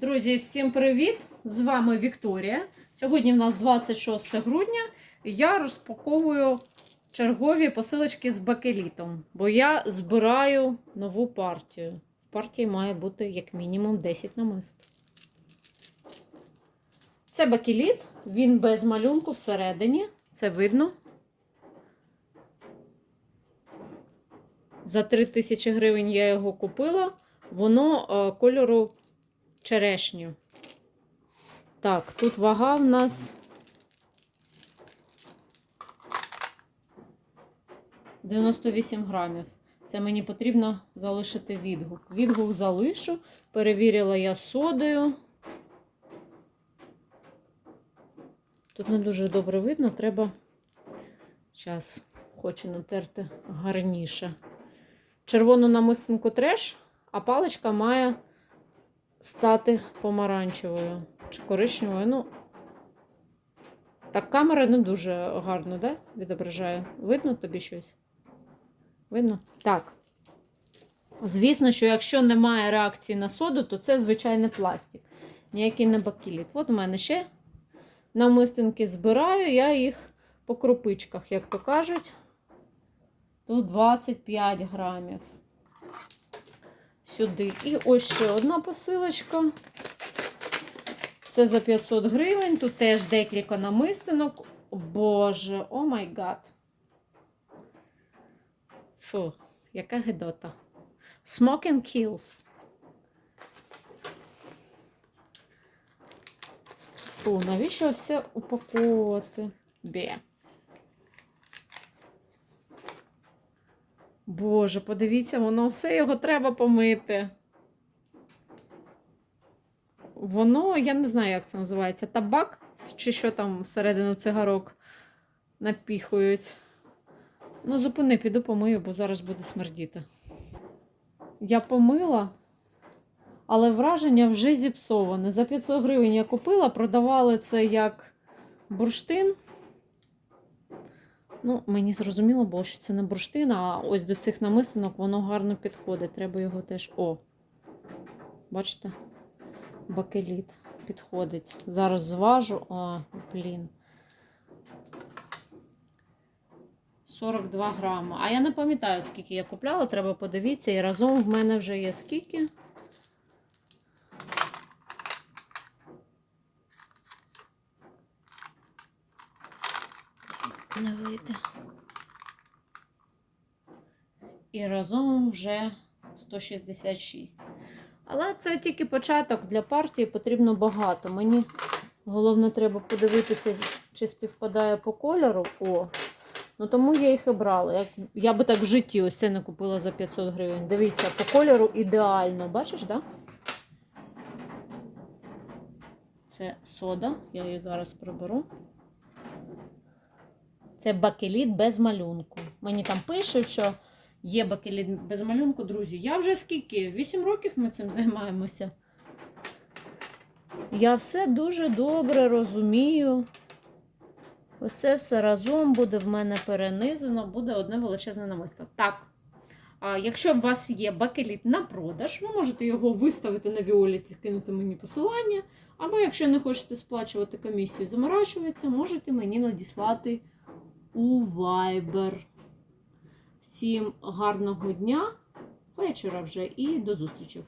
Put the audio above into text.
Друзі, всім привіт! З вами Вікторія. Сьогодні в нас 26 грудня. Я розпаковую чергові посилочки з бакелітом, бо я збираю нову партію. В партії має бути як мінімум 10 намист. Це бакеліт, він без малюнку всередині. Це видно. За 3000 гривень я його купила. Воно е, кольору черешню. Так, тут вага в нас 98 грамів. Це мені потрібно залишити відгук. Відгук залишу. Перевірила я содою. Тут не дуже добре видно, треба. Зараз хочу натерти гарніше. Червону намистинку треш, а паличка має стати помаранчевою чи коричневою. Ну, так, камера не дуже гарно, да? Відображає. Видно тобі щось? Видно? Так. Звісно, що якщо немає реакції на соду, то це звичайний пластик. Ніякий не бакеліт. От у мене ще намистинки збираю, я їх по крупичках, як то кажуть. Тут 25 грамів сюди. І ось ще одна посилочка. Це за 500 гривень. Тут теж декілька намистинок. Боже, о май гад. Фу, яка гидота. Smoking kills. Фу, навіщо все упаковувати? Бє. Боже, подивіться, воно все його треба помити. Воно, я не знаю, як це називається. Табак чи що там всередину цигарок напіхують. Ну, зупини, піду помию, бо зараз буде смердіти. Я помила, але враження вже зіпсоване. За 500 гривень я купила, продавали це як бурштин. Ну, мені зрозуміло було, що це не бурштин, а ось до цих намистинок воно гарно підходить. Треба його теж. О! Бачите? Бакеліт підходить. Зараз зважу. А, блін. 42 грама. А я не пам'ятаю, скільки я купляла, треба подивитися. І разом в мене вже є скільки. Не вийде. І разом вже 166. Але це тільки початок для партії потрібно багато. Мені головне треба подивитися, чи співпадає по кольору. О, ну тому я їх і брала. Як, я би так в житті ось це не купила за 500 гривень. Дивіться, по кольору ідеально. Бачиш, так? Да? Це сода, я її зараз приберу. Це бакеліт без малюнку. Мені там пишуть, що є бакеліт без малюнку, друзі. Я вже скільки? 8 років ми цим займаємося. Я все дуже добре розумію. Оце все разом буде в мене перенизано, буде одне величезне намисто. Так. А якщо у вас є бакеліт на продаж, ви можете його виставити на Віоліті, кинути мені посилання. Або якщо не хочете сплачувати комісію, заморачуватися, можете мені надіслати у Viber. Всім гарного дня, вечора вже і до зустрічі.